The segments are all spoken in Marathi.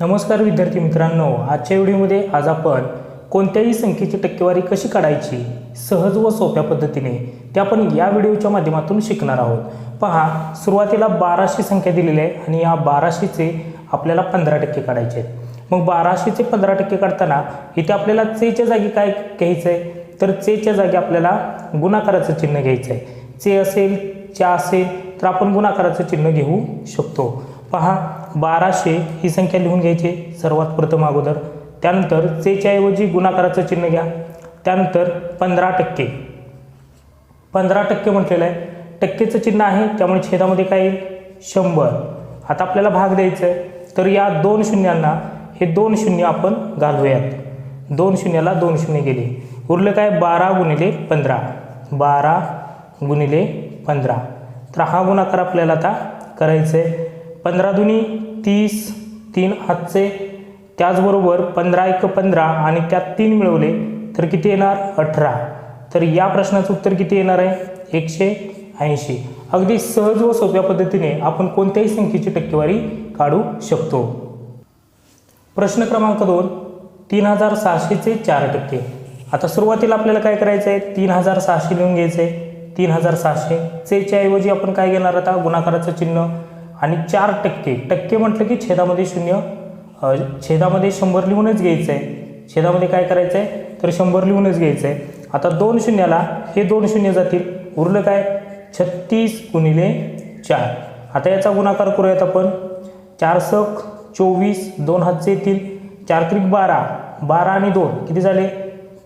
नमस्कार विद्यार्थी मित्रांनो आजच्या व्हिडिओमध्ये आज आपण कोणत्याही संख्येची टक्केवारी कशी काढायची सहज व सोप्या पद्धतीने ते आपण या व्हिडिओच्या माध्यमातून शिकणार आहोत. पहा सुरुवातीला बाराशे संख्या दिलेली आहे आणि या बाराशेचे आपल्याला पंधरा टक्के काढायचे आहेत. मग बाराशेचे पंधरा टक्के काढताना इथे आपल्याला चेच्या जागी काय घ्यायचं आहे? तर चेच्या जागी आपल्याला गुणाकाराचं चिन्ह घ्यायचं आहे. चे असेल च्या असेल तर आपण गुणाकाराचं चिन्ह घेऊ शकतो. पहा बाराशे ही संख्या लिहून घ्यायची सर्वात प्रथम अगोदर. त्यानंतर चेच्याऐवजी गुणाकाराचं चिन्ह घ्या. त्यानंतर पंधरा टक्के. पंधरा टक्के म्हटलेलं आहे. टक्केचं चिन्ह आहे त्यामुळे छेदामध्ये काय येईल? शंभर. आता आपल्याला भाग द्यायचं आहे तर या दोन शून्यांना हे दोन शून्य आपण घालूयात. दोन शून्याला दोन शून्य गेले. उरलं काय? बारा गुणिले पंधरा. बारा गुणिले पंधरा. तर हा गुणाकार आपल्याला आता करायचा आहे पंधरा दुनी तीस तीन हातचे त्याचबरोबर पंधरा एक पंधरा आणि त्यात तीन मिळवले तर किती येणार? अठरा. तर या प्रश्नाचं उत्तर किती येणार आहे? एकशे ऐंशी. अगदी सहज व सोप्या पद्धतीने आपण कोणत्याही संख्येची टक्केवारी काढू शकतो. प्रश्न क्रमांक दोन तीन हजार सहाशेचे चार टक्के. आता सुरुवातीला आपल्याला काय करायचं आहे? तीन हजार सहाशे लिहून घ्यायचं आहे. तीन हजार सहाशे चेच्या ऐवजी आपण काय घेणार आता? गुणाकाराचं चिन्ह. आणि चार टक्के टक्के म्हटलं की छेदामध्ये शून्य छेदामध्ये शंभर लिहूनच घ्यायचं आहे छेदामध्ये काय करायचं आहे तर शंभर लिहूनच घ्यायचं आहे आता दोन शून्याला हे दोन शून्य जातील. उरलं काय? छत्तीस गुणिले चार. आता याचा गुणाकार करूयात आपण. चार सख चोवीस दोन हातचे येतील. चार त्रिक बारा बारा आणि दोन. किती झाले?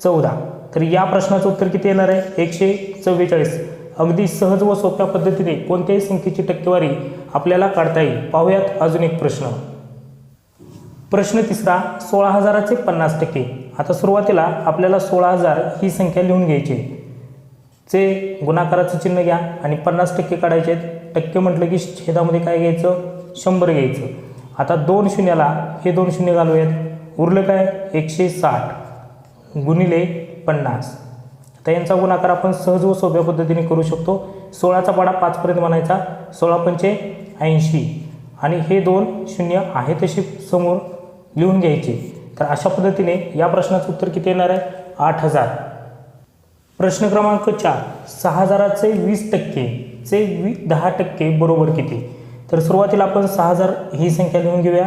चौदा. तर या प्रश्नाचं उत्तर किती येणार आहे? एकशे चव्वेचाळीस. अगदी सहज व सोप्या पद्धतीने कोणत्याही संख्येची टक्केवारी आपल्याला काढता येईल. पाहूयात अजून एक प्रश्न. प्रश्न तिसरा सोळा हजाराचे पन्नास टक्के. आता सुरुवातीला आपल्याला सोळा हजार ही संख्या लिहून घ्यायची आहे. चे गुणाकाराचं चिन्ह घ्या आणि पन्नास टक्के काढायचे आहेत. टक्के म्हटलं की छेदामध्ये काय घ्यायचं? शंभर घ्यायचं. आता दोन शून्याला हे दोन शून्य घालूयात. उरलं काय? एकशे साठ. गुणिले पन्नास. तर यांचा गुणाकार आपण सहज व सोप्या पद्धतीने करू शकतो. सोळाचा पाडा पाचपर्यंत म्हणायचा. सोळा पंचे ऐंशी. आणि हे दोन शून्य आहे तशी समोर लिहून घ्यायचे. तर अशा पद्धतीने या प्रश्नाचं उत्तर किती येणार आहे? आठ हजार. प्रश्न क्रमांक चार. सहा हजाराचे वीस टक्के चे वी दहा टक्के बरोबर किती? तर सुरुवातीला आपण सहा हजार ही संख्या लिहून घेऊया.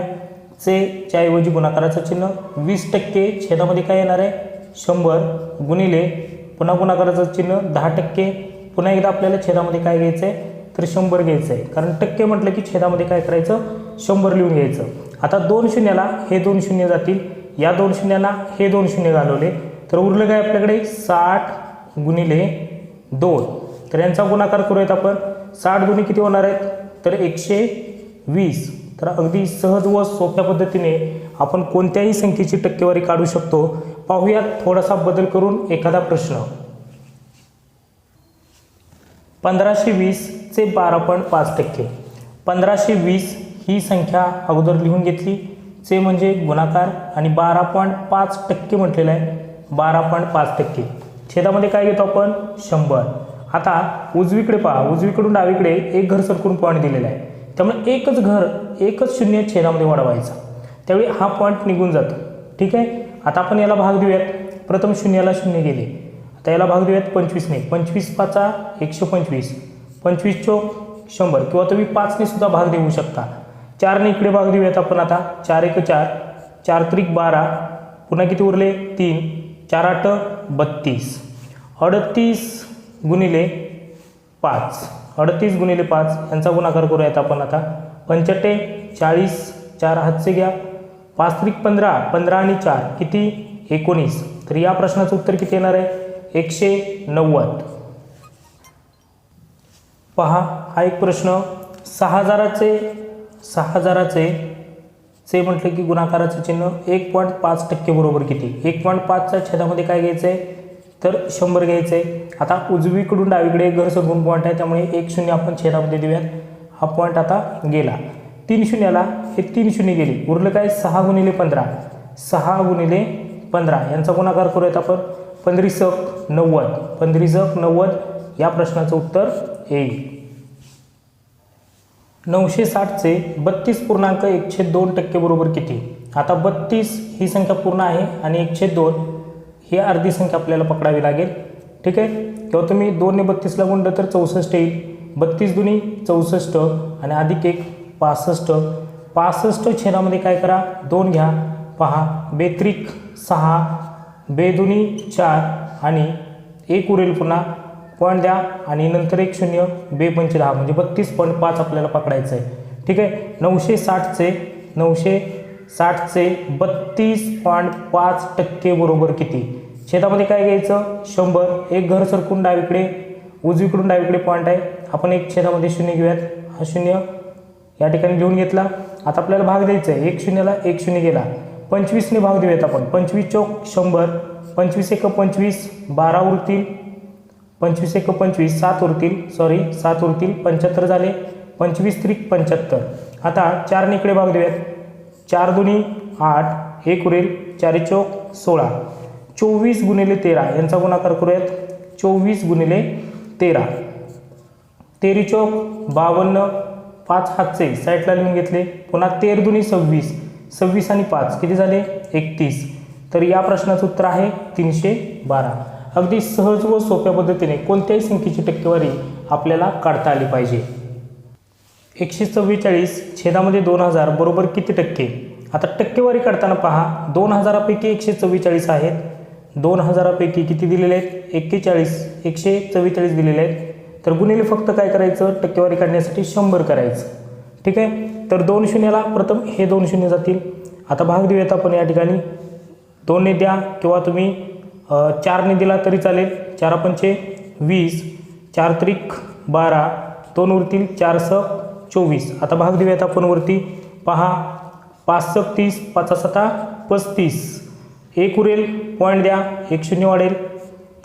चे च्या ऐवजी गुणाकाराचं चिन्ह. वीस टक्के छेदामध्ये काय येणार आहे? शंभर गुणिले पुन्हा गुणाकाराचं चिन्ह दहा टक्के. पुन्हा एकदा आपल्याला छेदामध्ये काय घ्यायचं आहे तर शंभर घ्यायचं आहे कारण टक्के म्हटलं की छेदामध्ये काय करायचं? शंभर लिहून घ्यायचं. आता दोन शून्याला हे दोन शून्य जातील. या दोन शून्याला हे दोन शून्य घालवले. तर उरलं काय आपल्याकडे? साठ गुणिले दोन. तर यांचा गुणाकार करूयात आपण. साठ गुणी किती होणार आहेत? तर एकशे वीस. तर अगदी सहज व सोप्या पद्धतीने आपण कोणत्याही संख्येची टक्केवारी काढू शकतो. पाहूयात थोडासा बदल करून एखादा प्रश्न. पंधराशे वीसचे बारा पॉईंट पाच टक्के. पंधराशे वीस ही संख्या अगोदर लिहून घेतली चे म्हणजे गुणाकार आणि बारा पॉईंट पाच टक्के म्हटलेलं आहे. बारा पॉईंट पाच टक्के. छेदामध्ये काय घेतो आपण? शंभर. आता उजवीकडे पहा. उजवीकडून डावीकडे एक घर सरकून पॉईंट दिलेला आहे. त्यामुळे एकच घर एकच शून्य छेदामध्ये वाढवायचा. त्यावेळी हा पॉईंट निघून जातो. ठीक आहे? आता आपण याला भाग देऊयात. प्रथम शून्याला शून्य गेले. आता याला भाग देऊयात पंचवीसने पंचवीस पाचा एकशे पंचवीस. पंचवीस चो शंभर. किंवा तुम्ही पाचने सुद्धा भाग देऊ शकता. चारने इकडे भाग देऊयात आपण आता. चार एक चार. चार त्रिक बारा. पुन्हा किती उरले? तीन. चार आठ बत्तीस. अडतीस गुणिले पाच. अडतीस गुणिले पाच. यांचा गुणाकार करूयात आपण आता. पंचटे चाळीस चार हातचे घ्या. पाच त्रिक पंधरा पंधरा आणि चार किती? एकोणीस. तर या प्रश्नाचं उत्तर किती येणार आहे? एकशे नव्वद. पहा हा एक प्रश्न. सहा हजाराचे सहा हजाराचे चे म्हटलं की गुणाकाराचं चिन्ह एक पॉईंट पाच टक्के बरोबर किती? एक पॉईंट पाचच्या छेदामध्ये काय घ्यायचं आहे तर शंभर घ्यायचं आहे आता उजवीकडून डावीकडे घर सरकून पॉईंट आहे त्यामुळे एक शून्य आपण छेदामध्ये देऊयात. हा पॉईंट आता गेला. तीन शून्याला हे तीन शून्य गेली. उरलं काय? सहा गुणिले पंधरा. सहा गुणिले पंधरा. यांचा गुणाकार करूयात आपण. पंधरीसक नव्वद. पंधरीसक नव्वद. या प्रश्नाचं उत्तर येईल नऊशे साठचे बत्तीस पूर्णांक एकशे दोन टक्के बरोबर किती? आता बत्तीस ही संख्या पूर्ण आहे आणि एकशे दोन ही अर्धी संख्या आपल्याला पकडावी लागेल. ठीक आहे? तेव्हा तुम्ही दोनने बत्तीसला गुणलं तर चौसष्ट येईल. बत्तीस दुनी चौसष्ट आणि अधिक एक पासष्ट. पासष्ट छेदामध्ये काय करा? दोन घ्या. पहा. बेत्रिक सहा बेदुनी चार आणि एक उरेल पुन्हा. पॉईंट द्या आणि नंतर एक शून्य बे पंचे दहा म्हणजे बत्तीस पॉईंट पाच आपल्याला पकडायचं आहे ठीक आहे? नऊशे साठचे नऊशे साठचे बत्तीस पॉईंट पाच टक्के बरोबर किती? शेतामध्ये काय घ्यायचं? शंभर. एक घर सरकून डावीकडे उजवीकडून डावीकडे पॉईंट आहे. आपण एक छेदामध्ये शून्य घेऊयात. हा शून्य या ठिकाणी लिहून घेतला. आता आपल्याला भाग द्यायचा आहे. एक शून्यला एक शून्य गेला. पंचवीसने भाग देऊयात आपण. पंचवीस चौक शंभर पंचवीस एक पंचवीस बारा उरतील. पंचवीस एक पंचवीस सात उरतील. सॉरी सात उरतील. पंच्याहत्तर झाले. पंचवीस त्रिक पंच्याहत्तर. आता चार इकडे भाग देऊयात. चार दोन्ही आठ एक उरेल. चारी चौक सोळा. चोवीस गुणिले तेरा. यांचा गुणाकार करूयात. चोवीस गुणिले तेरा. तेरी चौक बावन्न पाच हातचे साईडला लिहून घेतले. पुन्हा तेर दुनी सव्वीस. सव्वीस आणि पाच किती झाले? एकतीस. तर या प्रश्नाचं उत्तर आहे तीनशे बारा. अगदी सहज व सोप्या पद्धतीने कोणत्याही संख्येची टक्केवारी आपल्याला काढता आली पाहिजे. एकशे चव्वेचाळीस छेदामध्ये दोन हजार बरोबर किती टक्के? आता टक्केवारी काढताना पहा. दोन हजारापैकी एकशे चव्वेचाळीस आहेत. दोन हजारापैकी किती दिलेले आहेत? एक्केचाळीस. एकशे चव्वेचाळीस दिलेले आहेत. तर गुणिले फक्त काय करायचं? टक्केवारी काढण्यासाठी शंभर करायचं. ठीक आहे? तर दोन शून्याला प्रथम हे दोन शून्य जातील. आता भाग देऊयात आपण या ठिकाणी. दोनने द्या किंवा तुम्ही चारने दिला तरी चालेल. चार पंचे वीस. चार त्रिक बारा. दोन उरतील चार सक चोवीस. आता भाग देऊयात आपण वरती. पहा. पाच सक तीस पाचा सता पस्तीस. एक उरेल पॉईंट द्या. एक शून्य वाढेल.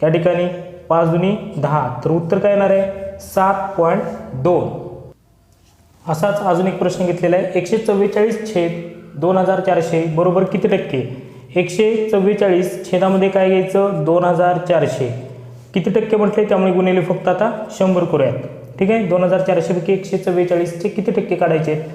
या ठिकाणी. पाच दुनी दहा. तर उत्तर काय येणार आहे? सात पॉईंट दोन. असाच अजून एक प्रश्न घेतलेला आहे. एकशे चव्वेचाळीस छेद दोन हजार चारशे बरोबर किती टक्के? एकशे चव्वेचाळीस छेदामध्ये काय घ्यायचं? दोन हजार चारशे. किती टक्के म्हटले? त्यामुळे गुन्हेले फक्त आता शंभर करूयात ठीक आहे? दोन हजार चारशेपैकी एकशे चव्वेचाळीसचे किती टक्के काढायचे? आहेत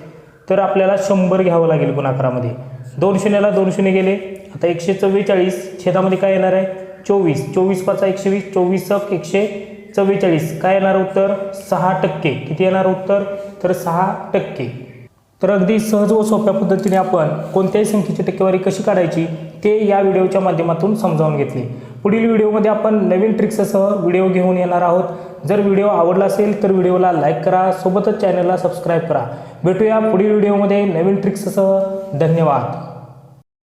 तर आपल्याला शंभर घ्यावं लागेल गुणाकारामध्ये. दोन शून्याला दोन शून्य गेले. आता एकशे चव्वेचाळीस छेदामध्ये काय येणार आहे? चोवीस. चोवीस पाचा एकशे वीस चोवीस सक एकशे चव्वेचाळीस. काय येणार उत्तर? सहा टक्के. किती येणार उत्तर? तर सहा टक्के. तर अगदी सहज व सोप्या पद्धतीने आपण कोणत्याही संख्येची टक्केवारी कशी काढायची ते या व्हिडिओच्या माध्यमातून समजावून घेतले. पुढील व्हिडिओमध्ये आपण नवीन ट्रिक्ससह व्हिडिओ घेऊन येणार आहोत. जर व्हिडिओ आवडला असेल तर व्हिडिओला लाईक करा. सोबतच चॅनलला सबस्क्राईब करा. भेटूया पुढील व्हिडिओमध्ये नवीन ट्रिक्ससह. धन्यवाद.